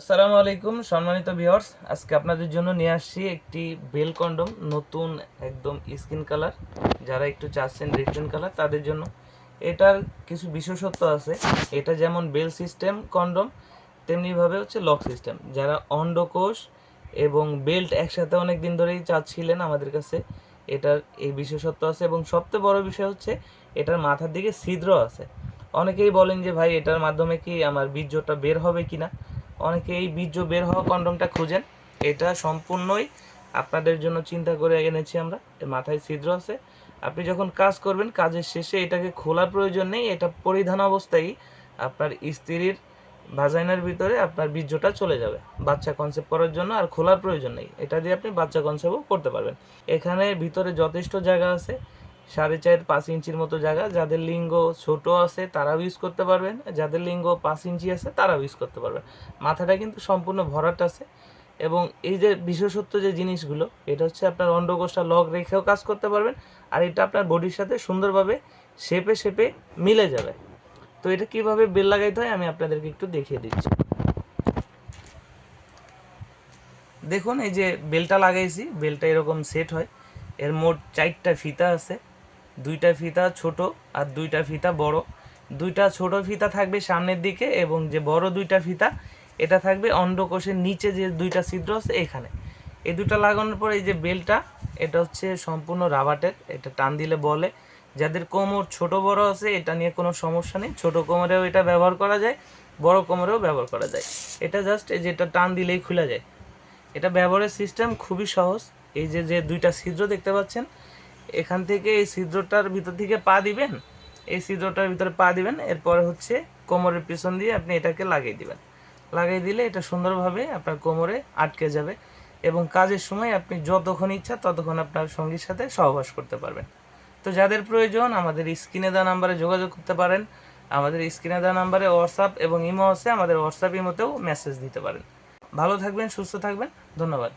আসসালামু আলাইকুম, সম্মানিত ভিউয়ার্স আজকে আপনাদের জন্য নিয়ে আসছি একটি বেল কন্ডম, নতুন একদম স্কিন কালার। যারা একটু চাচ্ছেন ডিফারেন্ট কালার, তাদের জন্য। এটার কিছু বিশেষত্ব আছে। এটা যেমন বেল সিস্টেম কন্ডম, তেমনিভাবে হচ্ছে লক সিস্টেম। যারা অন্ডকোষ এবং বেল্ট একসাথে অনেক দিন ধরেই চাচ্ছিলেন আমাদের কাছে, এটার এই বিশেষত্ব আছে। এবং সবচেয়ে বড় বিষয় হচ্ছে, এটার মাথার দিকে ছিদ্র আছে। অনেকেই বলেন যে, ভাই, এটার মাধ্যমে কি আমার বীর্যটা বের হবে কিনা? এই বীর্য বের হওয়া কন্ডমটা খুঁজেন। এটা সম্পূর্ণই আপনাদের জন্য চিন্তা করে এনেছি আমরা। মাথায় ছিদ্র আছে। আপনি যখন কাজ করবেন, কাজের শেষে এটাকে খোলার প্রয়োজন নেই। এটা পরিধান অবস্থায় আপনার স্ত্রীর ভাজাইনার ভিতরে আপনার বীর্যটা চলে যাবে। বাচ্চা কনসেপ্ট করার জন্য আর খোলার প্রয়োজন নেই। এটা দিয়ে আপনি বাচ্চা কনসেপ্টও করতে পারবেন। এখানে ভিতরে যথেষ্ট জায়গা আছে। সাড়ে চার পাঁচ ইঞ্চির মতো জায়গা। যাদের লিঙ্গ ছোট আছে, তারাও ইউজ করতে পারবেন। যাদের লিঙ্গ পাঁচ ইঞ্চি আছে, তারাও ইউজ করতে পারবেন। মাথাটা কিন্তু সম্পূর্ণ ভরাট আছে। এবং এই যে বিশেষত্ব যে জিনিসগুলো, এটা হচ্ছে আপনার অন্ডকোষটা লক রেখেও কাজ করতে পারবেন। আর এটা আপনার বডির সাথে সুন্দরভাবে শেপে শেপে মিলে যাবে। তো এটা কীভাবে বেল লাগাইতে হয়, আমি আপনাদেরকে একটু দেখিয়ে দিচ্ছি। দেখুন, এই যে বেলটা লাগাইছি, বেলটা এরকম সেট হয়। এর মোট চারটা ফিতা আছে। দুইটা ফিতা ছোট আর দুইটা ফিতা বড়। দুইটা ছোট ফিতা থাকবে সামনের দিকে এবং যে বড় দুইটা ফিতা, এটা থাকবে অন্ডকোষের নিচে যে দুইটা ছিদ্র আছে এখানে। এই দুটো লাগানোর পর এই যে বেলটা, এটা হচ্ছে সম্পূর্ণ রাবাটের এটা টান দিলে বলে। যাদের কোমর ছোট বড় আছে, এটা নিয়ে কোনো সমস্যা নেই। ছোট কোমরেও এটা ব্যবহার করা যায়, বড় কোমরেও ব্যবহার করা যায়। এটা জাস্ট এই যেটা টান দিলেই খুলে যায়। এটা ব্যবহারের সিস্টেম খুবই সহজ। এই যে যে দুইটা ছিদ্র দেখতে পাচ্ছেন এখান থেকে এই ছিদ্রটার ভিতর থেকে পা দিবেন, এই ছিদ্রটার ভিতরে পা দিবেন, এরপরে হচ্ছে কোমরের পিছন দিয়ে আপনি এটাকে লাগিয়ে দিবেন। লাগিয়ে দিলে এটা সুন্দরভাবে আপনার কোমরে আটকে যাবে এবং কাজের সময় আপনি যতক্ষণ ইচ্ছা ততক্ষণ আপনার সঙ্গীর সাথে সহবাস করতে পারবেন। তো যাদের প্রয়োজন আমাদের স্ক্রিনে দেওয়া নাম্বারে যোগাযোগ করতে পারেন, আমাদের স্ক্রিনে দেওয়া নাম্বারে হোয়াটসঅ্যাপ এবং ইমো আছে, আমাদের হোয়াটসঅ্যাপ ইমোতেও মেসেজ দিতে পারেন। ভালো থাকবেন, সুস্থ থাকবেন, ধন্যবাদ।